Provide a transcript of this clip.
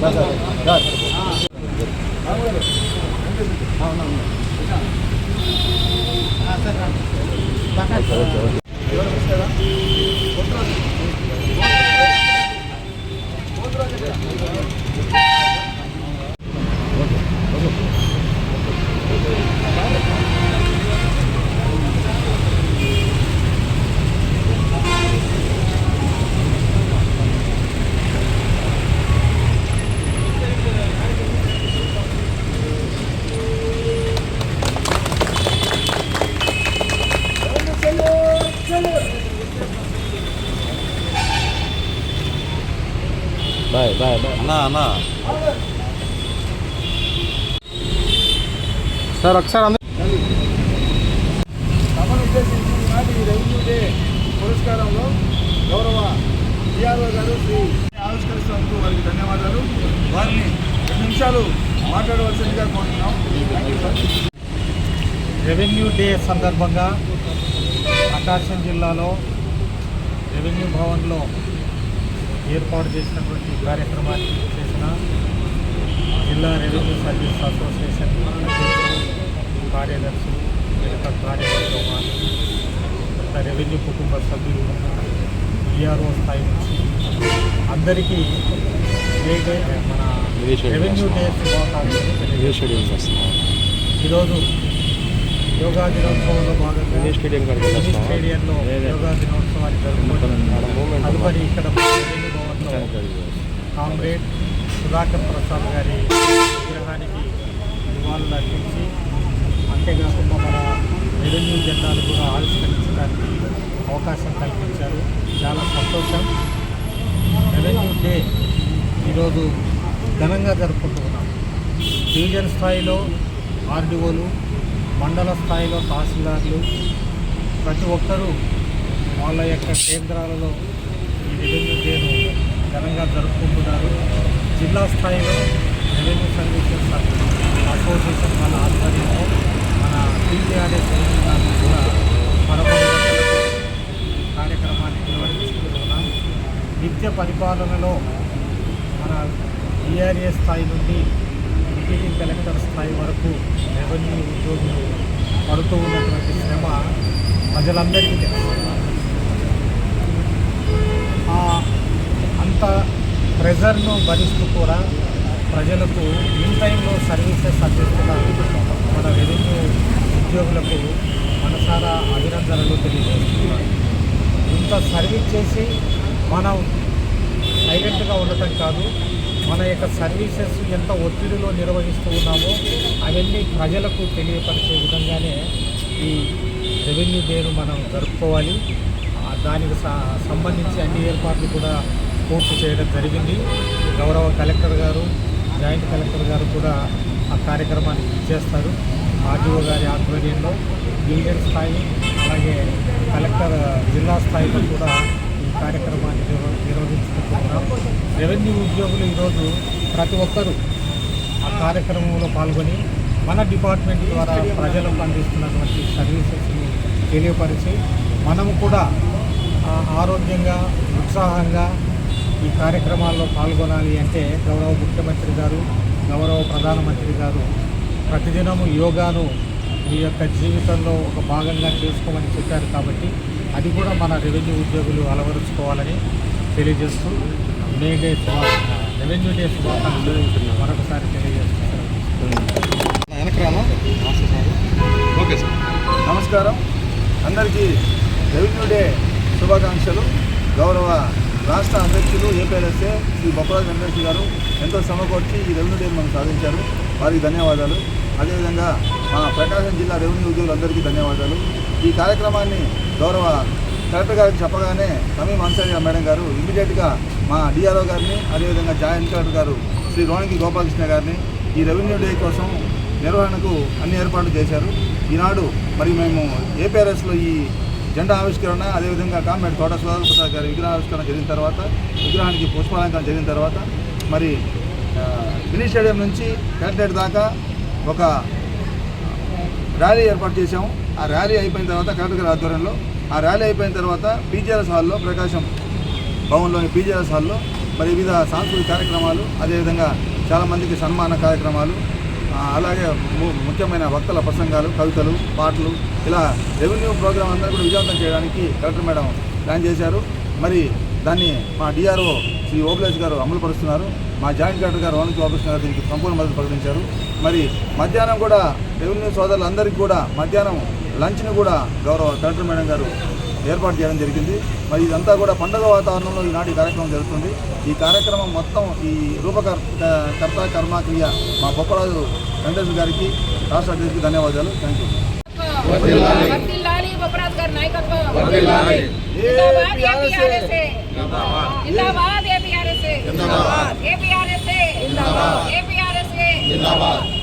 Sir bye bye bye. అన్నా అన్నా. Sir ఒకసారి అందరూ సభను ఉద్దేశించి ఈనాటి రెవెన్యూ డే పురస్కారంలో గౌరవ డిఆర్ఓ గారు శ్రీ ఆవిష్కరిస్తున్నందుకు వారికి ధన్యవాదాలు వారిని రెండు నిమిషాలు మాట్లాడవలసిందిగా కోరుతున్నాం రెవెన్యూ డే సందర్భంగా ప్రకాశం జిల్లాలో రెవెన్యూ భవన్లో ఏర్పాటు చేసినటువంటి కార్యక్రమాన్ని చేసిన జిల్లా రెవెన్యూ సర్వీస్ అసోసియేషన్ కార్యదర్శి మిగతా కార్యవర్గం కొత్త రెవెన్యూ కుటుంబ సభ్యులు ఈఆర్ఓ స్థాయి నుంచి అందరికీ మన రెవెన్యూ డే శుభాకాంక్షలు. ఈరోజు యోగా దినోత్సవంలో భాగంగా? స్టేడియంలో. యోగా దినోత్సవాన్ని జరుపుకుంటున్నాం తదుపరి ఇక్కడ కామ్రేడ్ సుధాకర్ ప్రసాద్ గారి విగ్రహానికి నివాళులు అర్పించి అంతేకాకుండా మన రెవెన్యూ జెండాలు కూడా ఆవిష్కరించడానికి అవకాశం కల్పించారు. చాలా సంతోషం. రెవెన్యూ డే ఈరోజు ఘనంగా జరుపుకుంటున్నాం. డివిజన్ స్థాయిలో ఆర్డీఓలు మండల స్థాయిలో తహసీల్దార్లు ప్రతి ఒక్కరూ వాళ్ళ యొక్క కేంద్రాలలో ఈ రెవెన్యూ డేను ఘనంగా జరుపుకుంటున్నారు. జిల్లా స్థాయిలో రెవెన్యూ సర్వీసెస్ అసోసియేషన్ వాళ్ళ ఆధ్వర్యంలో మన టీఆర్ఎస్ కూడా పదకొండు కార్యక్రమాన్ని నిర్వహించుకుంటున్నాం నిత్య పరిపాలనలో మన టీఆర్ఏ స్థాయి నుండి డిప్యూటీ కలెక్టర్ స్థాయి వరకు రెవెన్యూ ఉద్యోగులు పడుతూ ఉన్నటువంటి శ్రమ ప్రజలందరికీ తెలుసు ఆ అంత ప్రెషర్ను భరిస్తూ కూడా ప్రజలకు ఇన్ టైంలో సర్వీసెస్ అందిస్తున్న మన రెవెన్యూ ఉద్యోగులకు మనసారా అభినందనలు తెలియజేస్తున్నారు ఇంత సర్వీస్ చేసి మనం సైలెంట్గా ఉండటం కాదు మన యొక్క సర్వీసెస్ ఎంత ఒత్తిడిలో నిర్వహిస్తూ ఉన్నామో అవన్నీ ప్రజలకు తెలియపరిచే విధంగానే ఈ రెవెన్యూ డేను మనం జరుపుకోవాలి. దానికి స- సంబంధించి అన్ని ఏర్పాట్లు కూడా పూర్తి చేయడం జరిగింది. గౌరవ కలెక్టర్ గారు జాయింట్ కలెక్టర్ గారు కూడా ఆ కార్యక్రమాన్ని చేస్తారు. ఆర్డీఓ గారి ఆధ్వర్యంలో డివిజన్ స్థాయి అలాగే కలెక్టర్ జిల్లా స్థాయిలో కూడా ఈ కార్యక్రమాన్ని నిర్వహించుకుంటున్నాం. రెవెన్యూ ఉద్యోగులు ఈరోజు ప్రతి ఒక్కరూ ఆ కార్యక్రమంలో పాల్గొని మన డిపార్ట్మెంట్ ద్వారా ప్రజలకు అందిస్తున్నటువంటి సర్వీసెస్ని తెలియపరిచి మనము కూడా ఆరోగ్యంగా ఉత్సాహంగా ఈ కార్యక్రమాల్లో పాల్గొనాలి అంటే గౌరవ ముఖ్యమంత్రి గారు గౌరవ ప్రధానమంత్రి గారు ప్రతిదినము యోగాను మీ యొక్క జీవితంలో ఒక భాగంగా చేసుకోమని చెప్పారు కాబట్టి అది కూడా మన రెవెన్యూ ఉద్యోగులు అలవరుచుకోవాలని తెలియజేస్తూ మే డే రెవెన్యూ డే శుభాకాంక్షలు. మరొకసారి తెలియజేస్తున్నారు ఓకే సార్. నమస్కారం. అందరికీ రెవెన్యూ డే శుభాకాంక్షలు. గౌరవ రాష్ట్ర అధ్యక్షులు ఏపీఎల్ఎస్ఏ శ్రీ బొప్పరాజు వెంకటేశ్వర గారు ఎంతో సమకూర్చి ఈ రెవెన్యూ డే మనం సాధించారు. వారికి ధన్యవాదాలు. అదేవిధంగా మా ప్రకాశం జిల్లా రెవెన్యూ ఉద్యోగులందరికీ ధన్యవాదాలు. ఈ కార్యక్రమాన్ని గౌరవ కలెక్టర్ గారికి చెప్పగానే సమీం అన్సారి మేడం గారు ఇమీడియట్గా మా డిఆర్ఓ గారిని అదేవిధంగా జాయింట్ కలెక్టర్ గారు శ్రీ రోణకి గోపాలకృష్ణ గారిని ఈ రెవెన్యూ డే కోసం నిర్వహణకు అన్ని ఏర్పాట్లు చేశారు. ఈనాడు మరి మేము ఏపీఆర్ఎస్లో ఈ జెండా ఆవిష్కరణ అదేవిధంగా కామెడ్ తోట సుధాకర్ ప్రసాద్ గారి విగ్రహ ఆవిష్కరణ జరిగిన తర్వాత విగ్రహానికి పుష్పాలంకరణ జరిగిన తర్వాత మరి మినీ స్టేడియం నుంచి కలెక్టరేట్ దాకా ఒక ర్యాలీ ఏర్పాటు చేశాము. ఆ ర్యాలీ అయిపోయిన తర్వాత కలెక్టర్ గారి ఆధ్వర్యంలో ఆ ర్యాలీ అయిపోయిన తర్వాత పీజీఆర్ఎస్ హాల్లో ప్రకాశం భవన్లోని పీజీఆర్ఎస్ హాల్లో మరి వివిధ సాంస్కృతిక కార్యక్రమాలు అదేవిధంగా చాలామందికి సన్మాన కార్యక్రమాలు అలాగే ము- ముఖ్యమైన వక్తల ప్రసంగాలు కవితలు పాటలు ఇలా రెవెన్యూ ప్రోగ్రాం అందరూ కూడా విజయవంతం చేయడానికి కలెక్టర్ మేడం ప్లాన్ చేశారు. మరి దాన్ని మా డిఆర్ఓ శ్రీ ఓబులేష్ గారు అమలు పరుస్తున్నారు మా జాయింట్ కలెక్టర్ గారు వాణిజ్య ఆఫీస్ గారు దీనికి సంపూర్ణ మద్దతు ప్రకటించారు. మరి మధ్యాహ్నం కూడా రెవెన్యూ సోదరులందరికీ కూడా మధ్యాహ్నం లంచ్ని కూడా గౌరవ కలెక్టర్ మేడం గారు ఏర్పాటు చేయడం జరిగింది. మరి ఇదంతా కూడా పండుగ వాతావరణంలో ఈనాటి కార్యక్రమం జరుగుతుంది. ఈ కార్యక్రమం మొత్తం ఈ రూపకర్ కర్త కర్మ క్రియ మా బొప్పరాజు వెంకటేశ్వర గారికి రాష్ట్ర అధ్యక్షుడికి ధన్యవాదాలు. Thank you Zindabad.